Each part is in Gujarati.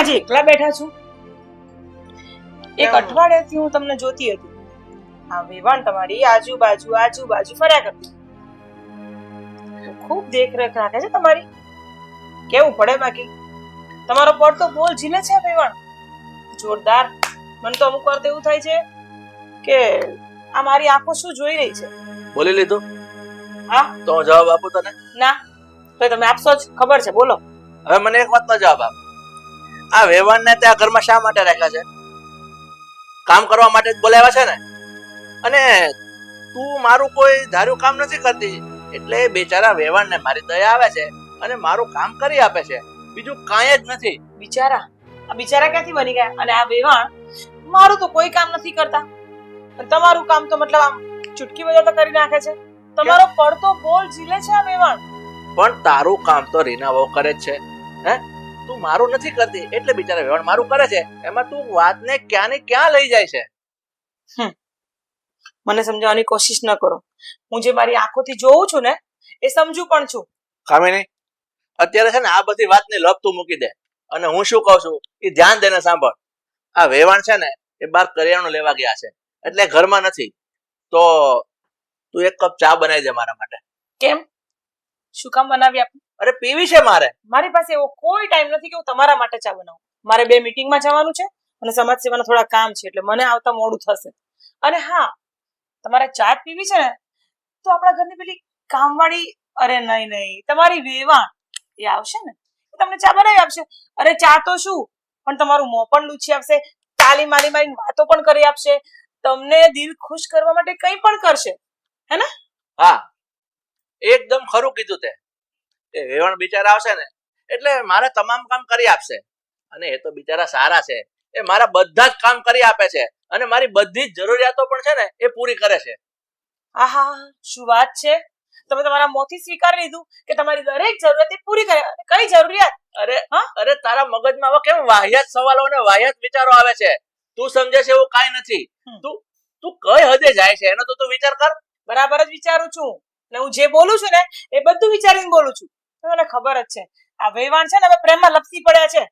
આજે એકલા બેઠા છું? એક અઠવાડિયાથી હું તમને જોતી હતી. આ વેવાણ તમારી આજુબાજુ આજુબાજુ ફર્યા કરતી. ખૂબ દેખરેખ રાખે છે તમારી. કેવું પડે બાકી? તમારો પડતો બોલ ઝીલે છે વેવાણ? જોરદાર. મને તો અમુક વાર તો એવું થાય છે કે આ મારી આંખો શું જોઈ રહી છે? બોલી લીધો. હા? તો જવાબ આપું તને? ના. તો તમે આપશો જ. ખબર છે. બોલો. હવે મને એક વાતનો જવાબ આપ. આ વેવાણને ત્યાં ઘરમાં શા માટે રાખ્યા છે? કામ કરવા માટે જ બોલાવ્યા છે ને? અને તું મારું કોઈ ધાર્યું કામ નથી કરતી એટલે બેચારા વેવાણને મારી દયા આવે છે અને મારું કામ કરી આપે છે. બીજું કાંઈ જ નથી. બિચારા આ બિચારા ક્યાંથી બની ગયા? અને આ વેવાણ મારું તો કોઈ કામ નથી કરતા. તમારું કામ તો મતલબ આમ ચૂટકી વજાતા કરી નાખે છે. તમારો પડતો બોલ ઝીલે છે આ વેવાણ પણ તારું કામ તો રીના બહુ કરે જ છે હે? તું મારું નથી કરતી એટલે બિચારા વ્યવહાર મારું કરે છે. એમાં તું વાતને ક્યાં ને ક્યાં લઈ જાય છે? મને સમજાવવાની કોશિશ ન કરો. હું જે મારી આંખોથી જોઉં છું ને એ સમજુ પણ છું. કામિની અત્યારે છે ને આ બધી વાતને લપ તું મૂકી દે. અને હું શું કહું છું? એ ધ્યાન દેને સાંભળ. આ વેવાણ છે ને એ બાર કરિયાણું લેવા ગયા છે. એટલે ઘરમાં નથી. તો તું એક કપ ચા બનાવી દે મારા માટે. કેમ? શું કામ બનાવી આપું? અરે પીવી છે મારે. મારી પાસે એવો કોઈ ટાઈમ નથી કે હું તમારા માટે ચા બનાવું. મારે બે મીટિંગમાં જવાનું છે અને સમાજ સેવાના થોડા કામ છે એટલે મને આવતા મોડું થશે. અને હા તમારે ચા પીવી છે ને તો આપણા ઘરની પેલી કામવાળી અરે નહીં નહીં તમારી વેવાણ એ આવશે ને? એ તમને ચા બનાવી આપશે. અરે ચા તો શું? પણ તમારું મોં પણ લૂછી આપશે તાલી મારી મારી વાતો પણ કરી આપશે. તમને દિલ ખુશ કરવા માટે કંઈ પણ કરશે. હા. એકદમ ખરું કીધું તે. એ વેવણ બિચારા આવશે ને એટલે મારે તમામ કામ કરી આપશે. અને એ તો બિચારા સારા છે. એ મારા બધા જ કામ કરી આપે છે. અને મારી બધી જ જરૂરિયાતો પણ છે ને એ પૂરી કરે છે. આહા શું વાત છે? તમે તમારા મોથી સ્વીકાર લીધું કે તમારી દરેક જરૂરિયાત એ પૂરી કરે. અને કઈ જરૂરિયાત? અરે અરે તારા મગજમાં હવે કેમ વાહિયાત સવાલો અને વાહિયાત વિચારો આવે છે? તું સમજે છે એવું કાંઈ નથી. તું તું કઈ હદે જાય છે? એનો તો તું વિચાર કર. બરાબર જ વિચારું છું. ને હું જે બોલું છું ને એ બધું વિચારીને બોલું છું. મને ખબર જ છે. આ વેવાણ છે ને હવે પ્રેમમાં લપસી પડ્યા છે.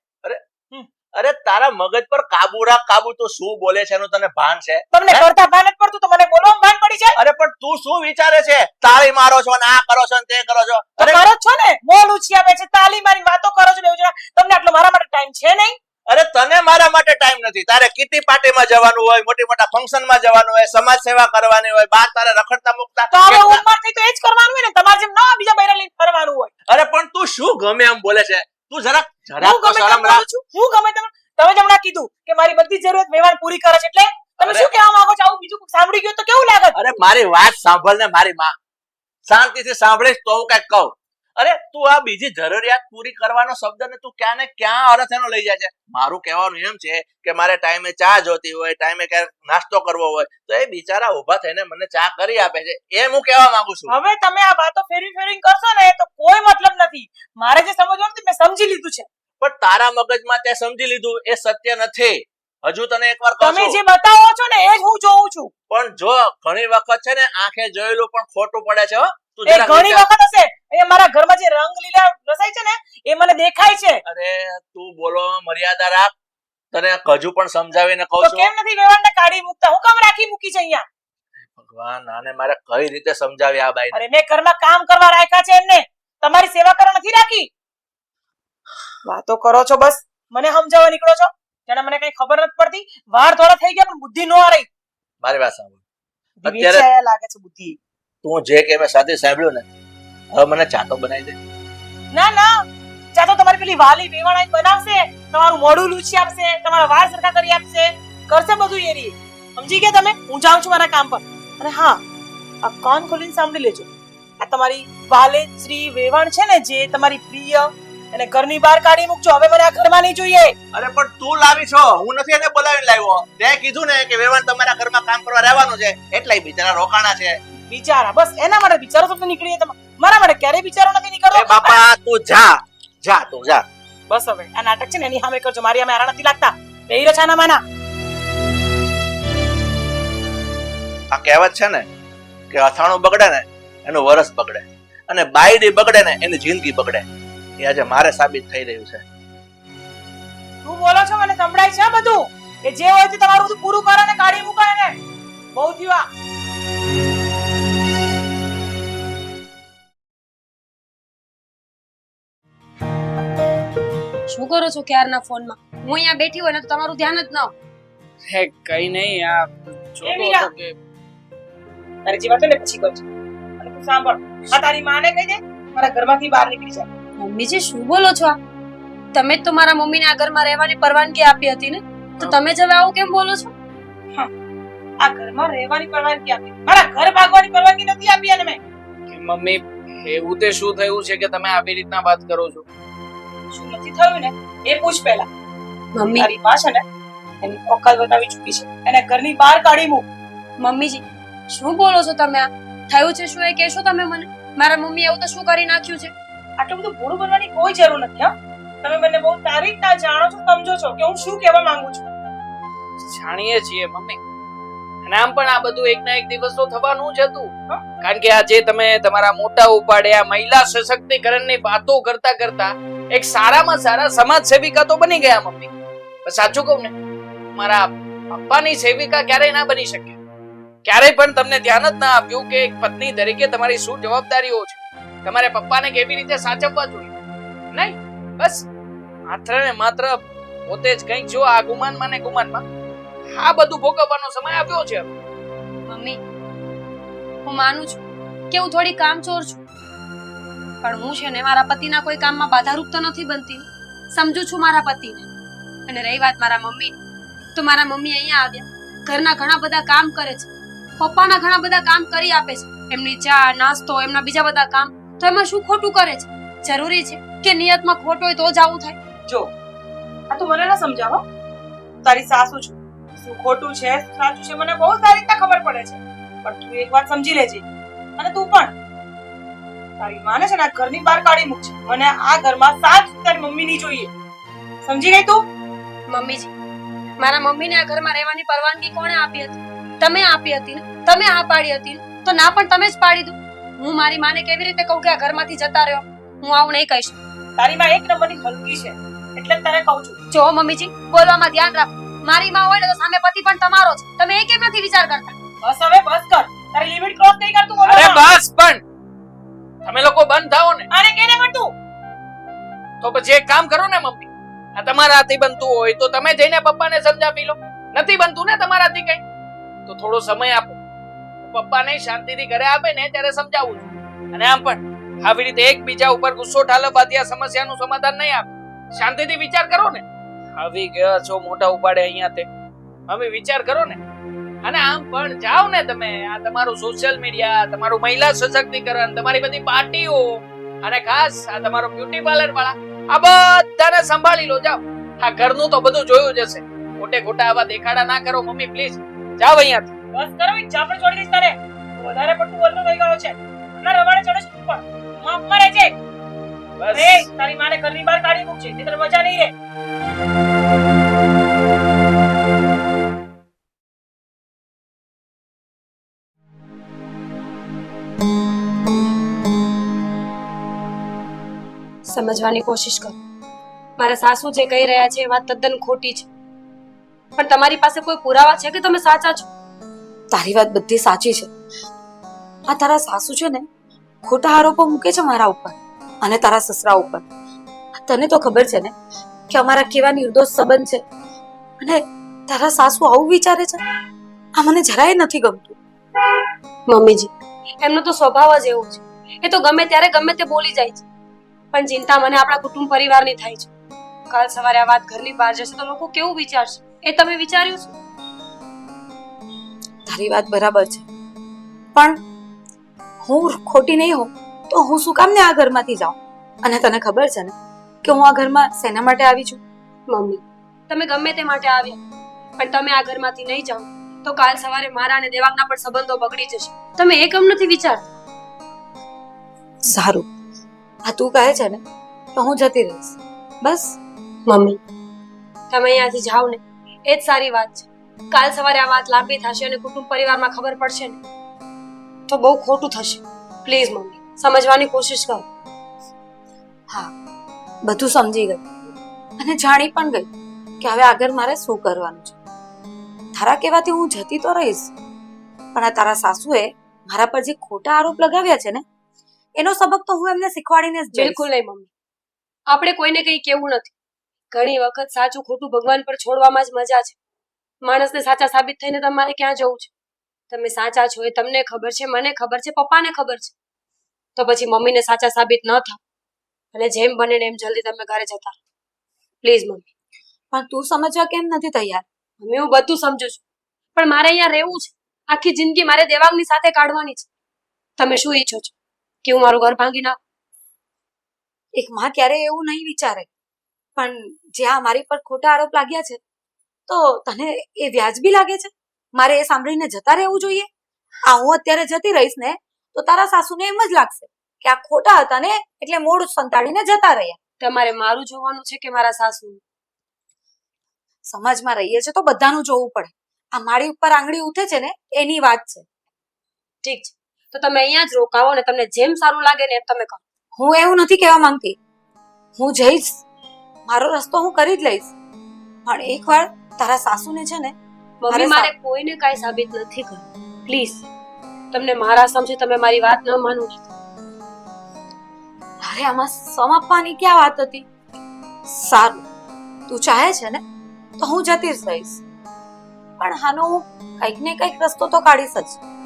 અરે તારા મગજ પર કાબુ રાખ કાબુ તો શું બોલે છે એનું તને ભાન છે? તમને કરતા ભાન જ પડતું તો મને બોલવામાં ભાન પડી છે અરે પણ તું શું વિચારે છે? તાળી મારો છો ને આ કરો છો ને તે કરો છો? અરે મારો છો ને બોલ ઉછી આવે છે તાલી મારી વાતો કરો છો ને તમને આટલો મારા માટે ટાઈમ છે નહીં? અરે તને મારા માટે ટાઈમ નથી. તારે કીટી પાર્ટીમાં જવાનું હોય મોટી મોટા ફંક્શનમાં જવાનું હોય સમાજ સેવા કરવાની હોય બાર તારે રખડતા મુકતા તો હવે કેટલા- ઉંમર થઈ તો એ જ કરવાનું હોય ને તમારે જેમ ના બીજા બૈરા લઈને ફરવાનું હોય અરે પણ તું શું ગમે એમ બોલે છે. તું જરાક જરાક તો શરમ રાખ છું. હું ગમે તેમ તમે જ હમણાં કીધું કે મારી બધી જરૂરિયાત વેવાણ પૂરી કરે છે એટલે તમે. શું કહેવા માંગો છો? આવું બીજું સાંભળી ગયું તો કેવું લાગે? અરે મારી વાત સાંભળ ને મારી માં. શાંતિથી સાંભળીશ તો હું કંઈક કહું. અરે તું આ બીજી જરૂરિયાત પૂરી કરવાનો શબ્દ ને તું ક્યાં ને ક્યાં અર્થ એનો લઈ જાય છે? મારું કહેવાનું એમ છે કે મારે ટાઈમે ચા જોતી હોય ટાઈમે ક્યારેક નાસ્તો કરવો હોય તો એ બિચારા ઊભા થઈને મને ચા કરી આપે છે. એ હું કહેવા માંગુ છું. હવે તમે આ વાતો ફેરવી ફેરવી કરશો ને તો કોઈ મતલબ નથી. મારે જે સમજવાનું હતું મેં સમજી લીધું છે. પણ તારા મગજમાં તે સમજી લીધું એ સત્ય નથી. હજુ તને એકવાર કહું તમે જે બતાવો છો ને એ જ હું જોઉં છું. પણ જો ઘણી વખત છે ને આંખે જોયેલું પણ ખોટું પડે છે હો. એ ઘણી વખત હશે. અહીંયા મારા ઘરમાં જે રંગ લીલા રસાય છે ને એ મને દેખાય છે. અરે તું બોલો મર્યાદા રાખ. તને કજુ પણ સમજાવીને કહું છું. કેમ નથી વેવાણને કાઢી મૂકતા? હું કામ રાખી મૂકી છે અહીંયા? ભગવાન આને મારે કઈ રીતે સમજાવી આ બાઈ અરે મેં ઘરમાં કામ કરવા રાખ્યા છે એમને. તમારી સેવા કરવા નથી રાખી? વાતો કરો છો બસ. મને સમજાવવા નીકળો છો? જેને મને કઈ ખબર નથી પડતી. વાર થોડા થઈ ગયા પણ બુદ્ધિ નો આ રહી મારી વાત સાંભળ. અત્યારે- લાગે છે બુદ્ધિ. તું જે કે મેં સાથે સાંભળ્યું ને હવે મને ચાતો બનાવી દે. ના ના. ચા તો તમારી પેલી વાલી વેવાણા બનાવશે. તમારું મોઢું લૂછી આપશે તમારા વાળ સરખા કરી આપશે. કરશે બધું એરી સમજી ગયા તમે? હું જાઉં છું મારા કામ પર. અને હા આ કાન ખોલીને સાંભળી લેજો. આ તમારી વાલે શ્રી વેવાણ છે ને જે તમારી પ્રિય અને ઘરની બહાર કાઢી મૂકજો. હવે મને આ ઘરમાં નહીં જોઈએ. અરે પણ તું લાવી છો. હું નથી એને બોલાવીને લાવ્યો. તે કીધું ને કે વેવાણ તમારા ઘરમાં કામ કરવા રહેવાનું છે. એટલે બિચારા રોકાણા છે. બિચારા બસ એના માટે બિચારો શબ્દ નીકળી તમે. મારા માટે ક્યારે બિચારો નથી નીકળતો. બાપા તું જા. જા તું જા. બસ હવે આ નાટક છે ને એની સામે કરજો. મારી અમે આરા નથી લાગતા. બેહી છાના માના. આ કહેવત છે ને કે અથાણું બગડે ને એનું વરસ બગડે. અને બાયડી બગડે ને એની જિંદગી બગડે. એ આજે મારે સાબિત થઈ રહ્યું છે. તું બોલો છો મને સંભળાય છે બધું? કે જે હોય તે તમારું બધું પૂરું કરે ને કાઢી મૂકાય ને બહુ થયું શું કરો છો ક્યારના ફોનમાં? હું અહીંયા બેઠી હોય ને તો તમારું ધ્યાન જ ન. હે કઈ નહીં આ જોતો. હતો કે તારી જીવા તો ને પછી કરજો અને તું સાંભળ આ તારી માને કહી દે મારા ઘરમાંથી બહાર નીકળી જાય. મમ્મીજી શું બોલો છો આ? તમે જ તો મારા મમ્મીને આ ઘરમાં રહેવાની પરવાનગી આપી હતી ને? તો તમે જ હવે આવું કેમ બોલો છો? આ ઘરમાં રહેવાની પરવાનગી આપી. મારા ઘર ભાગવાની પરવાનગી નથી આપી અને મેં. મમ્મી એવું તે શું થયું છે કે તમે આવી રીતના વાત કરો છો? શું નથી થયું ને એ પૂછ પહેલા. મમ્મી. તારી માં છે ને એની ઓકાત બતાવી ચૂકી છે. એને ઘરની બહાર કાઢી મૂક. મમ્મીજી શું બોલો છો તમે આ? થયું છે શું એ? કહેશો તમે મને. મારા મમ્મી એવું તો શું કરી નાખ્યું છે? આટલું બધું ભૂડું બનવાની કોઈ જરૂર નથી હા. તમે મને બહુ તારીખ ના જાણો છો સમજો છો કે હું શું કહેવા માંગુ છું. જાણીએ છીએ મમ્મી. અને આમ પણ આ બધું એક ના એક દિવસ તો થવાનું જ હતું. કારણ કે આજે તમે તમારા મોટા ઉપાડે આ મહિલા સશક્તિકરણની વાતો કરતા કરતા એક સારામાં સારા સમાજ સેવિકા તો બની ગયા મમ્મી. સાચું કહું ને, મારા પપ્પાની સેવિકા ક્યારેય ના બની શકે. ક્યારેય પણ તમને ધ્યાન જ ના આપ્યું કે એક પત્ની તરીકે તમારી શું જવાબદારીઓ છે. તમારે પપ્પાને કેવી રીતે સાચવવા જોઈએ? નહીં, બસ. માત્ર ને માત્ર પોતે જ કંઈક જો આ ગુમાનમાં ને ગુમાનમાં આ બધું ભોગવવાનો સમય આવ્યો છે. મમ્મી, હું માનું છું કે હું થોડી કામચોર છું. પણ હું છે ને, મારા પતિના કોઈ કામમાં બાધારૂપ તો નથી બનતી. સમજુ છું મારા પતિને. અને રહી વાત મારા મમ્મી. તો મારા મમ્મી અહીંયા આવ્યા. ઘરના ઘણા બધા કામ કરે છે. પપ્પાના ઘણા બધા કામ કરી આપે છે. એમની ચા, નાસ્તો, એમના બીજા બધા કામ. તો એમાં શું ખોટું કરે છે? જરૂરી છે કે નિયતમાં ખોટો હોય તો જ આવું થાય. જો, આ તું મને ના સમજાવો. તારી સાસુ છું. શું ખોટું છે સાચું છે, મને બહુ સારી રીતે ખબર પડે છે. પણ તું એક વાત સમજી લેજે. અને તું પણ. તારી માને છે ને આ ઘરની બહાર કાઢી મૂકશે મને આ ઘરમાં સાત તારી મમ્મી ની જોઈએ. સમજી ગઈ તું? મમ્મીજી મારા મમ્મીને આ ઘરમાં રહેવાની પરવાનગી કોણે આપી હતી? તમે આપી હતી ને? તમે આ પાડી હતી ને? તો ના પણ તમે જ પાડી દો. હું મારી માને કેવી રીતે કહું કે આ ઘરમાંથી જતા રહ્યો? હું આવું નહીં કહીશ. તારી માં એક નંબરની હલકી છે. એટલે તારે કહું છું. જો મમ્મીજી બોલવામાં ધ્યાન રાખો. મારી માં હોય ને તો સામે પતિ પણ તમારો છે તમે એ કેમ નથી વિચાર કરતા? બસ હવે બસ કર. તારી લિમિટ ક્રોસ નહીં કરતું અરે બસ પણ તમે લોકો બંધ થાઓ ને. અરે કેને કરતું? તો પછી એક કામ કરો ને મમ્મી. આ તમારાથી બનતું હોય તો તમે જઈને પપ્પાને સમજાવી લો. નથી બનતું ને તમારાથી કઈ? તો થોડો સમય આપો. પપ્પાને શાંતિથી ઘરે આવે ને ત્યારે સમજાવું છું. અને આમ પણ આવી રીતે એકબીજા ઉપર ગુસ્સો ઠાલવવાથી આ સમસ્યાનું સમાધાન નહીં આપે. શાંતિથી વિચાર કરો ને. આવી ગયા છો મોટા ઉપાડે અહીંયા તે મમ્મી વિચાર કરો ને. અને આમ પણ જાઓ ને તમે. આ તમારું સોશિયલ મીડિયા તમારું મહિલા સશક્તિકરણ તમારી બધી પાર્ટીઓ. અને ખાસ આ તમારો બ્યુટી પાર્લર વાળા. આ બધાને સંભાળી લો જાઓ. આ ઘરનું તો બધું જોયું જ હશે. ખોટે ખોટા આવા દેખાડા ના કરો મમ્મી પ્લીઝ જાઓ અહીંયાથી. બસ કરો એક ચાપડ છોડી દઈશ તારે. વધારે પડતું બોલતો થઈ ગયો છે. ના રવાડે ચડે છે તું માફ માફમાં રહેજે બસ. તારી માને ઘરની બહાર કાઢી મૂકશે નહીંતર મજા નહીં રહે. સમજવાની કોશિશ કરો. મારા સાસુ જે કહી રહ્યા છે એ વાત તદ્દન ખોટી છે. પણ તમારી પાસે કોઈ પુરાવા છે કે તમે સાચા છો? તારી વાત બધી સાચી છે. આ તારા સાસુ છે ને ખોટા આરોપો મૂકે છે મારા ઉપર અને તારા સસરા ઉપર. તને તો ખબર છે ને કે અમારા કેવા નિર્દોષ સંબંધ છે. અને તારા સાસુ આવું વિચારે છે? આ મને જરાય નથી ગમતું. મમ્મીજી એમનો તો સ્વભાવ જ એવો છે. એ તો ગમે ત્યારે ગમે તે બોલી જાય છે. પણ ચિંતા મને આપણા કુટુંબ પરિવારની થાય છે. કાલ સવારે આ વાત ઘરની બહાર જશે તો લોકો કેવું વિચારશે? એ તમે વિચાર્યું છે? તારી વાત બરાબર છે. પણ હું ખોટી નહીં હોઉં તો હું શું કામ ને આ ઘરમાંથી જાઉં? અને તને ખબર છે ને કે હું આ ઘરમાં શેના માટે આવી છું? મમ્મી તમે ગમે તે માટે આવ્યા પણ તમે આ ઘરમાંથી નહીં જાઓ તો કાલ સવારે મારા અને દેવાંગના પણ સંબંધો બગડી જશે. તમે એ કમ નથી વિચારતા? સારું. આ તું કહે છે ને તો હું જતી રહીશ. બસ. મમ્મી. તમે અહીંયાથી જાઓ ને એ જ સારી વાત છે. કાલ સવારે આ વાત લાંબી થશે અને કુટુંબ પરિવારમાં ખબર પડશે ને તો બહુ ખોટું થશે. પ્લીઝ મમ્મી સમજવાની કોશિશ કરો. હા બધું સમજી ગઈ. અને જાણી પણ ગઈ કે હવે આગળ મારે શું કરવાનું છે. તારા કહેવાથી હું જતી તો રહીશ. પણ આ તારા સાસુએ મારા પર જે ખોટા આરોપ લગાવ્યા છે ને એનો સબક તો હું એમને શીખવાડીને જ. બિલકુલ નહીં મમ્મી. આપણે કોઈને કંઈ કેવું નથી. ઘણી વખત સાચું ખોટું ભગવાન પર છોડવામાં જ મજા છે. માણસને સાચા સાબિત થઈને તમારે ક્યાં જવું છે? તમે સાચા છો એ તમને ખબર છે મને ખબર છે પપ્પાને ખબર છે. તો પછી મમ્મીને સાચા સાબિત ન થાવ. અને જેમ બને એમ જલ્દી તમે ઘરે જતા પ્લીઝ મમ્મી. પણ તું સમજવા કેમ નથી તૈયાર? મમ્મી હું બધું સમજુ છું. પણ મારે અહીંયા રહેવું છે. આખી જિંદગી મારે દેવાંગની સાથે કાઢવાની છે. તમે શું ઈચ્છો છો? કે હું મારું ઘર ભાંગી નાખું? એક માં ક્યારે એવું નહીં વિચારે. પણ જ્યાં મારી પર ખોટા આરોપ લાગ્યા છે તો તને એ વ્યાજબી લાગે છે? મારે એ સાંભળીને જતા રહેવું જોઈએ? આ હું અત્યારે જતી રહીશ ને તો તારા સાસુને એમ જ લાગશે કે આ ખોટા હતા ને એટલે મોઢું સંતાડીને જતા રહ્યા. તમારે મારું જોવાનું છે કે મારા સાસુ સમાજમાં રહીએ છે તો બધાનું જોવું પડે. આ મારી ઉપર આંગળી ઉઠે છે ને એની વાત છે. ઠીક છે. તો તમે અહીંયા જ રોકાવો ને તમને જેમ સારું લાગે ને એમ તમે કહો હું એવું નથી કહેવા માંગતી. હું જઈશ. મારો રસ્તો હું કરી જ લઈશ. પણ એકવાર તારા સાસુને છે ને મમ્મી મારે કોઈને કાંઈ સાબિત નથી કર્યું પ્લીઝ તમને મારા સમજે તમે મારી વાત ન માનો. અરે આમાં સમાપવાની ક્યાં વાત હતી? સારું તું ચાહે છે ને તો હું જતી જ રહીશ. પણ હાનો હું કંઈક ને કંઈક રસ્તો તો કાઢીશ જ.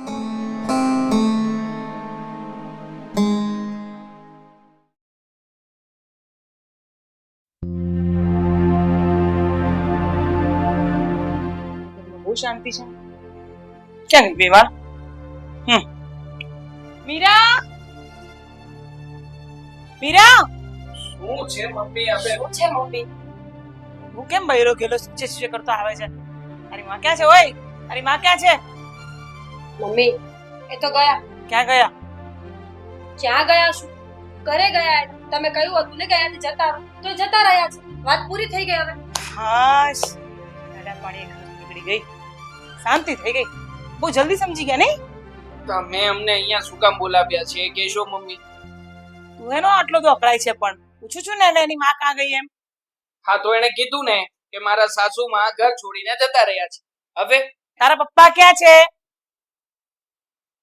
શાંતિ છે? ક્યાં ગઈ બેવા? હમ. મીરા? મીરા? શું છે મમ્મી હવે શું છે મમ્મી? હું કેમ બૈરો ગેલો સુચે સુચે કરતો આવે છે? તારી માં ક્યાં છે ઓય? તારી માં ક્યાં છે? મમ્મી એ તો ગયા. ક્યાં ગયા? ક્યાં ગયા શું ઘરે ગયા. તમે કહ્યું હતું ને ગયા જતા તો જતા રહ્યા છે. વાત પૂરી થઈ ગઈ હવે. હાશ. દાદા પાણી ઘર નીકળી ગઈ. શાંતિ થઈ ગઈ. બહુ જલ્દી સમજી ગયા નહીં? તમે અમને અહીંયા શું કામ બોલાવ્યા છે? કેશો મમ્મી. તું એનો આટલો તો અકળાય છે પણ. પૂછું છું ને એટલે એની માં ક્યાં ગઈ એમ? હા તો એને કીધું ને કે મારા સાસુમાં ઘર છોડીને જતા રહ્યા છે. હવે? તારા પપ્પા ક્યાં છે?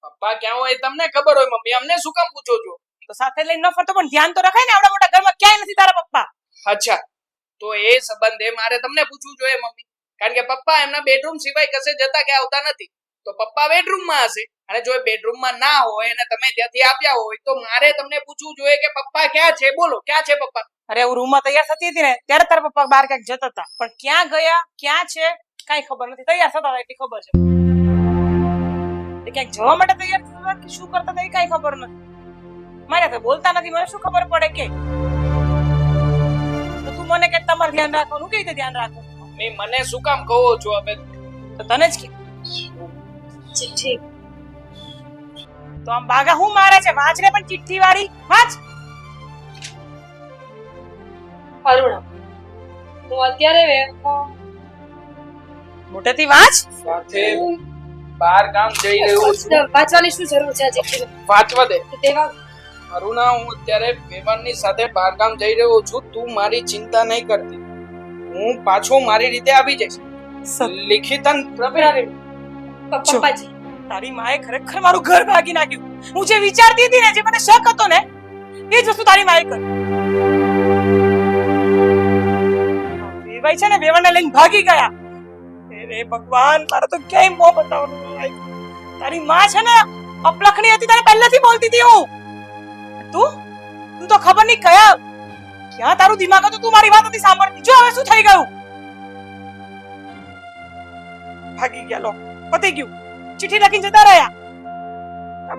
પપ્પા ક્યાં હોય તમને ખબર હોય મમ્મી. અમને શું કામ પૂછો છો? તો સાથે લઈને ન ફરતો પણ ધ્યાન તો રખાય ને આપણા મોટા ઘરમાં. ક્યાંય નથી તારા પપ્પા. અચ્છા. તો એ સંબંધે મારે તમને પૂછવું જોઈએ મમ્મી. કારણ કે પપ્પા એમના બેડરૂમ સિવાય કશે જતા કે આવતા નથી. તો પપ્પા બેડરૂમમાં હશે. અને જો એ બેડરૂમમાં ના હોય અને તમે ત્યાંથી આપ્યા હોય, તો મારે તમને પૂછવું જોઈએ કે પપ્પા ક્યાં છે? બોલો, ક્યાં છે પપ્પા? અરે, હું રૂમમાં તૈયાર થતી હતી ને, ત્યારે તારા પપ્પા બહાર ક્યાંક જતા હતા. પણ ક્યાં ગયા, ક્યાં છે, કાંઈ ખબર નથી. તૈયાર થતા હતા, એટલી ખબર છે. ક્યાંક જવા માટે તૈયાર થતા હતા કે શું કરતા હતા, એ કાંઈ ખબર નથી. મારે તો બોલતા નથી, મને શું ખબર પડે કે? તો મને કે તમારે ધ્યાન રાખવાનું કઈ રીતે ધ્યાન રાખવું મમ્મી મને શું કામ કહો છો? હવે તને જ કે ઠીક તો આમ બાગા હું મારે છે? વાંચ રે પણ ચિઠ્ઠી વાળી વાંચ અરુણા હું અત્યારે વે- મોટેથી વાંચ સાથે બાર ગામ જઈ રહ્યો છું. વાંચવાની શું જરૂર છે આજે? વાંચવા દે. તેવા અરુણા હું અત્યારે વેવાનની સાથે બારગામ જઈ રહ્યો છું. તું મારી ચિંતા નહીં કરતી. હું પાછો મારી રીતે આવી જઈશ. લિખિતન પ્રભરારે પપ્પાજી. તારી માએ ખરેખર મારું ઘર ભાગી નાખ્યું. હું જે વિચારતી હતી ને જે મને શક હતો ને એ જ વસ્તુ તારી માએ કરી. વેવાઈ છે ને વેવાને લઈને ભાગી ગયા. અરે ભગવાન મારે તો ક્યાંય મોં બતાવવાનું તારી માં છે ને અપલખણી હતી તારે પહેલેથી બોલતી હતી હું. તું? તું તો ખબર નહીં કયા ક્યાં તારું દિમાગ હતું તું મારી વાત નથી સાંભળતી. જો હવે શું થઈ ગયું? ભાગી ગયા લો. પતી ગયું. ચિઠ્ઠી લખીને જતા રહ્યા.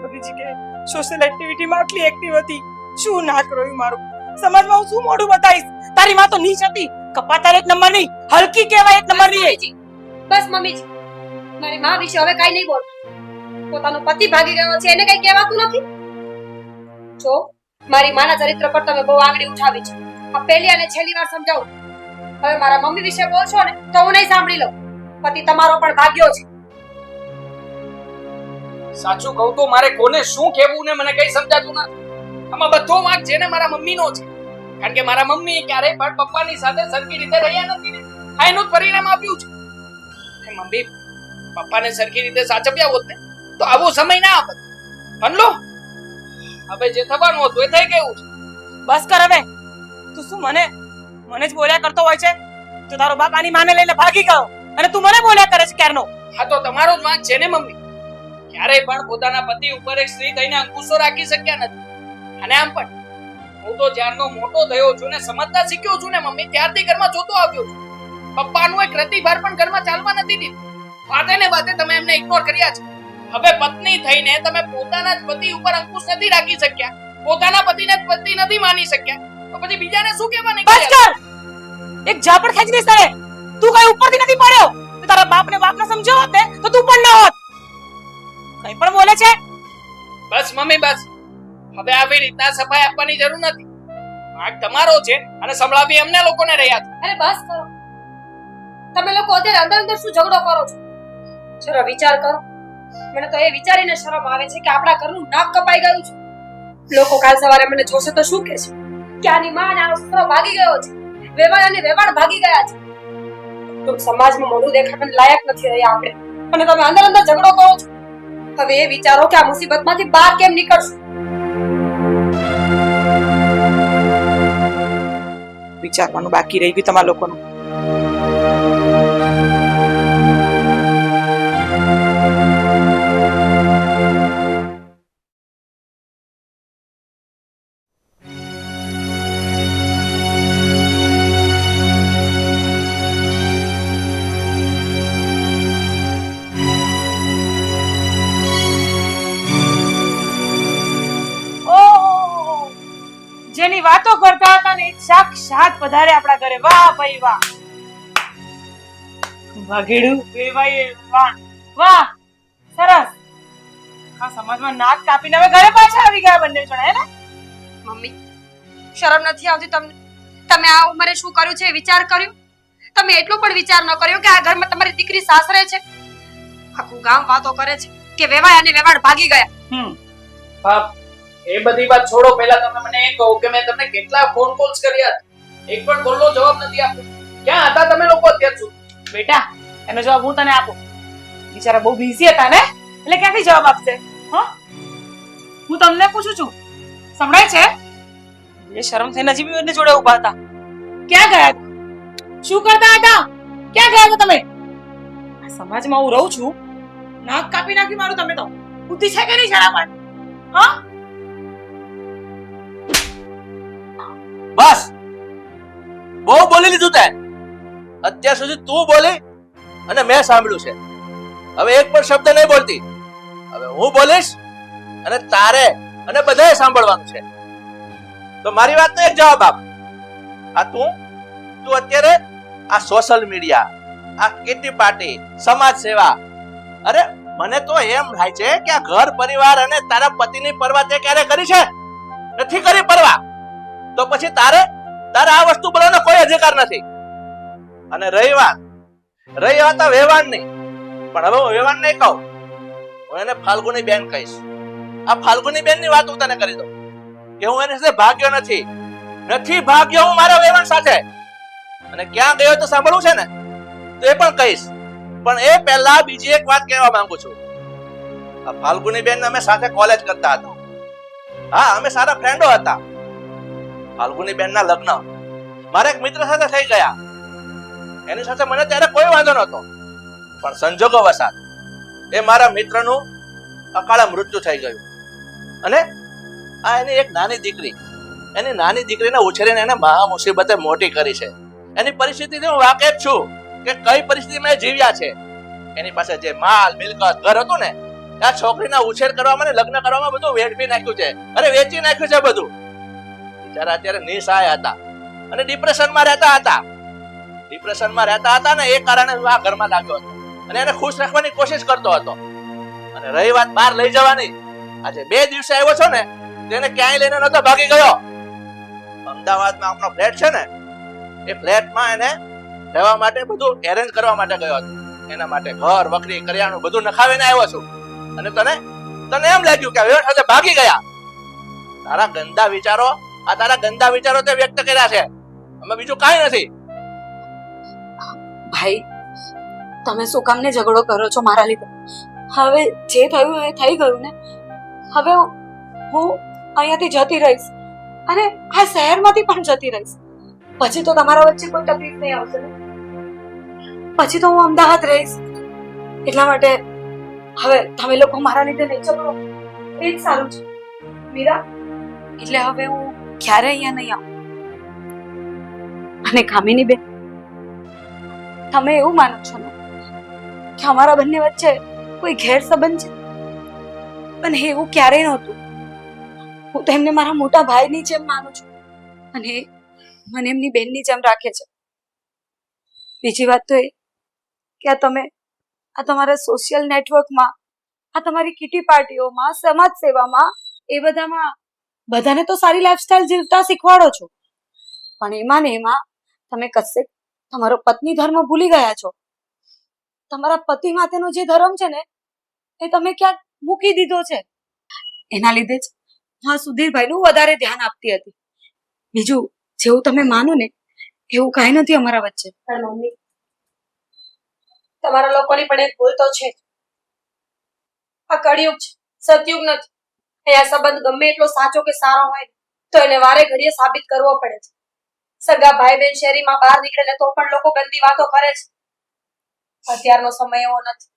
બધી જગ્યાએ સોશિયલ એક્ટિવિટીમાં આટલી એક્ટિવ હતી. શું ના કર્યું મારું? સમાજમાં હું શું મોઢું બતાવીશ? તારી માં તો નીચ હતી. કપાતાર એક નંબર નહીં હલકી કહેવાય એક નંબર મમ્મીજી, બસ મમ્મીજી. મારી માં વિશે હવે કઈ નહીં બોલ. પોતાનો પતિ ભાગી ગયો છે એને કઈ કહેવાતું નથી? જો મારી માના ચરિત્ર પર તમે બહુ આંગળી ઉઠાવી છે. આ પહેલી અને છેલ્લી વાર સમજાવું. હવે મારા મમ્મી વિશે બોલશો ને તો હું નહીં સાંભળી લઉં. પતિ તમારો પણ ભાગ્યો છે. સાચું કહું તો મારે કોને શું કહેવું ને મને કઈ સમજાતું નથી. આમાં બધો વાંક છે ને મારા મમ્મીનો છે. કારણ કે મારા મમ્મી ક્યારેય પણ પપ્પાની સાથે સરખી રીતે રહ્યા નથી ને. આ એનું પરિણામ આપ્યું છે. મમ્મી પપ્પાને સરખી રીતે સાચવ્યા હોત ને તો આવો સમય ના આપત. ભણલો? હવે જે થવાનું હતું એ થઈ ગયું છે. બસ કર હવે. તું શું મને? મને જ બોલ્યા કરતો હોય છે? તો તારો બાપ આની માને લઈને ભાગી ગયો. અને તું મને બોલ્યા કરે છે ક્યારનો? હા તો તમારો જ વાંક છે ને, મમ્મી? ક્યારેય પણ પોતાના પતિ ઉપર એક સ્ત્રી થઈને અંકુશો રાખી શક્યા નથી. અને આમ પણ, હું તો જ્યારનો મોટો થયો છું ને, સમજતા શીખ્યો છું ને, મમ્મી, ત્યારથી ઘરમાં જોતો આવ્યો છું. પપ્પાનું એક રતિભાર પણ ઘરમાં ચાલવા નથી દીધું વાતે ને વાતે તમે એમને ઇગ્નોર કર્યા છે. હવે પત્ની થઈને તમે પોતાના જ પતિ ઉપર અંકુશ નથી રાખી શક્યા. પોતાના પતિને જ પતિ નથી માની શક્યા. તો પછી બીજાને શું કહેવા બસ નીકળ્યા કર! એક ઝાપડ ખેંચી દઈશ તારે. તું કઈ ઉપરથી નથી પડ્યો. તો તારા બાપને બાપને સમજો હોત ને તો તું પણ ન હોત. કઈ પણ બોલે છે. બસ મમ્મી બસ. હવે આવી રીતના સફાઈ આપવાની જરૂર નથી. ભાગ તમારો છે અને સંભળાવી અમને લોકોને રહ્યા છે. અરે બસ કરો. તમે લોકો અત્યારે અંદર અંદર શું ઝઘડો કરો છો? જરા વિચાર કરો. મને તો એ વિચારીને શરમ આવે છે કે આપણા ઘરનું નાક કપાઈ ગયું છે. લોકો કાલ સવારે મને જોશે તો શું કહેશે? કે આની માં આનો છોકરો ભાગી ગયો છે? વેવાણ અને વેવાણ ભાગી ગયા છે. તો સમાજમાં મોઢું દેખાડવાને લાયક નથી રહ્યા આપણે. અને તમે અંદર અંદર ઝઘડો કરો છો. હવે એ વિચારો કે આ મુસીબતમાંથી બહાર કેમ નીકળશું? વિચારવાનું બાકી રહી ગયું તમારા લોકોનું. જેની વાતો કરતા હતા ને સાક્ષાત પધારે આપણા ઘરે. વાહ ભાઈ વાહ. વાઘેડું વેવાય વાહ વાહ સરસ. આ સમાજમાં નાક કાપીને હવે ઘરે પાછા આવી ગયા બંને જણા હે ને? મમ્મી શરમ નથી આવતી તમને? તમે આ ઉંમરે શું કર્યું છે વિચાર કર્યો? તમે એટલો પણ વિચાર ન કર્યો કે આ ઘરમાં તમારી દીકરી સાસરે છે? આખું ગામ વાતો કરે છે કે વેવાય અને વેવાડ ભાગી ગયા. હમ. બાપ એ બધી વાત છોડો. પહેલા તમે મને એ કહો કે મેં તમને કેટલા ફોન કોલ્સ કર્યા. એક પણ કોલનો જવાબ નથી આપ્યો. ક્યાં હતા તમે લોકો અત્યાર સુધી? બેટા, એનો જવાબ હું તને આપું? બિચારા બહુ બિઝી હતા ને? એટલે ક્યાંથી જવાબ આપશે? હા? હું તમને પૂછું છું. સંભળાય છે? એ શરમ થઈને હજી બી જોડે ઊભા હતા. ક્યાં ગયા શું કરતા હતા? ક્યાં ગયા હતા તમે? સમાજમાં હું રહું છું. નાક કાપી નાખી મારું તમે તો. બુદ્ધિ છે કે નહીં જરા પણ હા? બસ. બહુ બોલી લીધું તે. અત્યાર સુધી તું બોલી અને મેં સાંભળ્યું છે. હવે એક પણ શબ્દ નહીં બોલતી. હવે હું બોલીશ અને તારે અને બધાએ સાંભળવાનું છે. તો મારી વાતનો એક જવાબ આપ. આ તું તું અત્યારે આ સોશિયલ મીડિયા આ કિટી પાર્ટી, સમાજ સેવા, અરે મને તો એમ થાય છે કે આ ઘર પરિવાર અને તારા પતિની પરવા તે ક્યારે કરી છે? નથી કરી પરવા? તો પછી તારે તારે આ વસ્તુ બોલવાનો કોઈ અધિકાર નથી. અને રહી વાત રહી વાત આ વ્યવહારની પણ હવે હું વ્યવહાર નહીં કહું. હું એને ફાલ્ગુની બેન કહીશ. આ ફાલ્ગુની બેનની વાત હું તને કરી દઉં. કે હું એની સાથે ભાગ્યો નથી. નથી ભાગ્યો હું મારા વ્યવહાર સાથે. અને ક્યાં ગયો તો સાંભળવું છે ને? તો એ પણ કહીશ. પણ એ પહેલા બીજી એક વાત કહેવા માંગુ છું. આ ફાલ્ગુની બેન અમે સાથે કોલેજ કરતા હતા. હા, અમે સારા ફ્રેન્ડો હતા. ફાલ્ગુની બેન ના લગ્ન. મારા એક મિત્ર સાથે થઈ ગયા. એની સાથે મને ત્યારે કોઈ વાંધો નહોતો. પણ સંજોગો વસાત એ મારા મિત્રનું અકાળે મૃત્યુ થઈ ગયું. અને આ એની એક નાની દીકરી, એની નાની દીકરીને ઉછેરીને એને મહા મુસીબતે મોટી કરી છે. એની પરિસ્થિતિથી હું વાકેફ છું કે કઈ પરિસ્થિતિમાં એ જીવ્યા છે. એની પાસે જે માલ, મિલકત, ઘર હતું ને આ છોકરીના ઉછેર કરવામાં ને લગ્ન કરવામાં બધું વેડફી નાખ્યું છે. અરે વેચી નાખ્યું છે બધું. બિચારા અત્યારે નિસહાય હતા. અને ડિપ્રેશનમાં રહેતા હતા. ડિપ્રેશનમાં રહેતા હતા ને એ કારણે આ ઘરમાં લાગ્યો હતો. અને એને ખુશ રાખવાની કોશિશ કરતો હતો. અને રહી વાત બહાર લઈ જવાની. આજે બે દિવસે આવ્યો છો ને તેને ક્યાંય લઈને નતો ભાગી ગયો. અમદાવાદમાં આપણો ફ્લેટ છે ને, એ ફ્લેટમાં એને રહેવા માટે બધું એરેન્જ કરવા માટે ગયો હતો. એના માટે ઘર વકરી કરિયાણું બધું નખાવીને આવ્યો છું. અને તને તને એમ લાગ્યું કે હવે સાથે ભાગી ગયા. તારા ગંદા વિચારો આ તારા ગંદા વિચારો તે વ્યક્ત કર્યા છે. અમે બીજું કાંઈ નથી. ભાઈ, તમે શું કામને ઝઘડો કરો છો મારા લીધે? હવે જે થયું એ થઈ ગયું ને? હવે હું અહીંયાથી જતી રહીશ. અને આ શહેરમાંથી પણ જતી રહીશ. પછી તો તમારા વચ્ચે કોઈ તકલીફ નહીં આવશે ને? પછી તો હું અમદાવાદ રહીશ. એટલા માટે હવે તમે લોકો મારા લીધે નહીં ચલો એ જ સારું છે. મીરા, એટલે હવે હું ક્યારે અહીંયા નહીં આવું. અને કામિની બેન, તમે એવું માનો છો ને કે અમારા બંને વચ્ચે કોઈ ઘેર સંબંધ છે? પણ એવું ક્યારેય નહોતું. હું તો એમને મારા મોટા ભાઈની જેમ માનું છું. અને મને એમની બેનની જેમ રાખે છે. બીજી વાત તો એ કે આ તમે, આ તમારા સોશિયલ નેટવર્કમાં આ તમારી કિટી પાર્ટીઓમાં સમાજ સેવામાં એ બધામાં બધાને તો સારી લાઈફસ્ટાઈલ જીવતા શીખવાડો છો. પણ એમાં ને એમાં તમે કશે તમારો પત્ની ધર્મ ભૂલી ગયા છો. તમારા પતિ માટેનો જે ધર્મ છે ને, એ તમે ક્યાંક મૂકી દીધો છે. એના લીધે જ હા સુધીરભાઈનું વધારે ધ્યાન આપતી હતી. બીજું, જેવું તમે માનો ને, એવું કાંઈ નથી અમારા વચ્ચે. તમારા લોકોની પણ એક ભૂલ તો છે. આ કળિયુગ છે, સતયુગ નથી. એ આ સંબંધ ગમે એટલો સાચો કે સારો હોય, તો એને વારે ઘડીએ સાબિત કરવો પડે છે. સગા ભાઈ બહેન શેરીમાં બહાર નીકળે તો પણ લોકો ગંદી વાતો કરે છે. અત્યારનો સમય એવો નથી.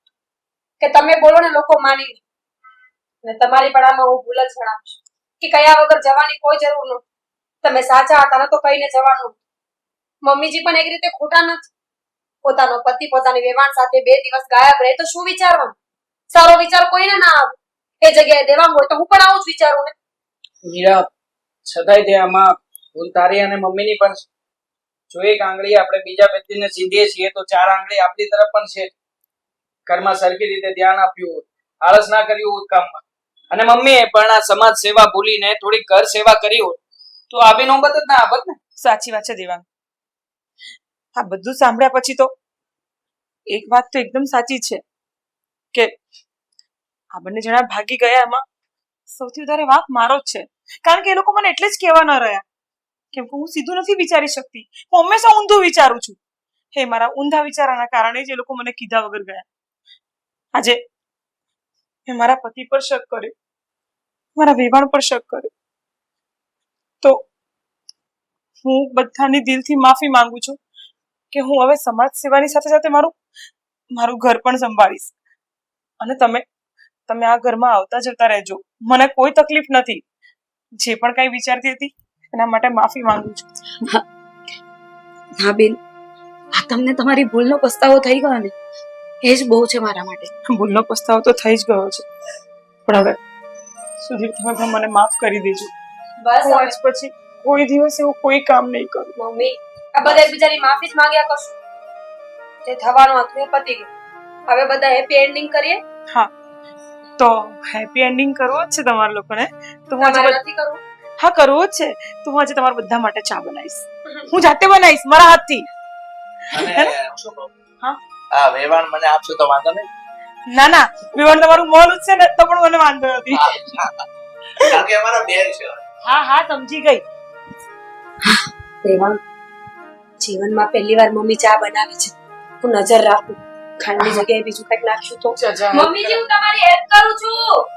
કે તમે બોલો ને લોકો માની ને તમારી પણ આમાં હું ભૂલ જ જણાવીશ કે કયા વગર જવાની કોઈ જરૂર નથી. તમે સાચા હતા ને તો કહીને જવાનું મમ્મીજી પણ એક રીતે ખોટા નથી. પોતાનો પતિ પોતાની વેવાણ સાથે બે દિવસ ગાયબ રહે તો શું વિચારવાનું? સારો વિચાર કોઈને ના આવે. એ જગ્યાએ દેવાંગ હોય તો હું પણ આવું જ વિચારું ને. મીરા છતાંય તે આમાં ભૂલ તારી અને મમ્મીની પણ જો એક આંગળી આપણે બીજા વ્યક્તિને સીધીએ છીએ તો ચાર આંગળી આપણી તરફ પણ છે. ઘરમાં સરખી રીતે ધ્યાન આપ્યું હોત આળસ ના કર્યું હોત કામમાં. અને મમ્મીએ પણ આ સમાજ સેવા ભૂલીને થોડી ઘર સેવા કરી હોત તો આવી નોબત જ ના આવત ને. સાચી વાત છે દેવાંગ. આ બધું સાંભળ્યા પછી તો એક વાત તો એકદમ સાચી છે કે આ બંને જણા ભાગી ગયા એમાં. સૌથી વધારે વાંક મારો જ છે. કારણ કે એ લોકો મને એટલે જ કહેવા ન રહ્યા. કેમ કે હું સીધું નથી વિચારી શકતી. હું હંમેશા ઊંધું વિચારું છું. હે, મારા ઊંધા વિચારાના કારણે જ એ લોકો મને કીધા વગર ગયા. આજે મેં મારા પતિ પર શક કર્યો. મારા વેવાણ પર શક કર્યો. તો હું બધાની દિલથી માફી માંગુ છું કે હું હવે સમાજ સેવાની સાથે સાથે મારું મારું ઘર પણ સંભાળીશ. અને તમે તમે આ ઘરમાં આવતા જતા રહેજો. મને કોઈ તકલીફ નથી. જે પણ કઈ વિચારતી હતી એના માટે માફી માંગુ છું. હા. બેન. આ તમને તમારી ભૂલનો પસ્તાવો થઈ ગયો ને? એ જ બહુ છે મારા માટે. ભૂલનો પસ્તાવો તો થઈ જ ગયો છે. પણ હવે સુધી તમે મને માફ કરી દેજો. બસ હું આજ પછી કોઈ દિવસ એવું કોઈ કામ નહીં કરું. મમ્મી આ બધા બિચારી માફી જ માંગ્યા કરશું. જે થવાનું હતું એ પતી ગયું હવે બધા હેપી એન્ડિંગ કરીએ તો હેપી એન્ડિંગ કરવો જ છે તમારા લોકોને? તો હું આજે હા કરવો જ છે. તો હું આજે તમારા બધા માટે ચા બનાવીશ. હું જાતે બનાવીશ મારા હાથથી? હા? વેવાણ મને આપશો તો વાંધો નહીં? ના ના. વેવાણ તમારું મોલ જ છે ને તો પણ મને વાંધો નથી. કારણ કે અમારા બેન છે. હા હા સમજી ગઈ. દેવાંગ જીવનમાં પહેલી વાર મમ્મી ચા બનાવે છે. હું નજર રાખું. ખાંડની જગ્યાએ બીજું કંઈક નાખશું તો. મમ્મીજી હું તમારી હેલ્પ કરું છું.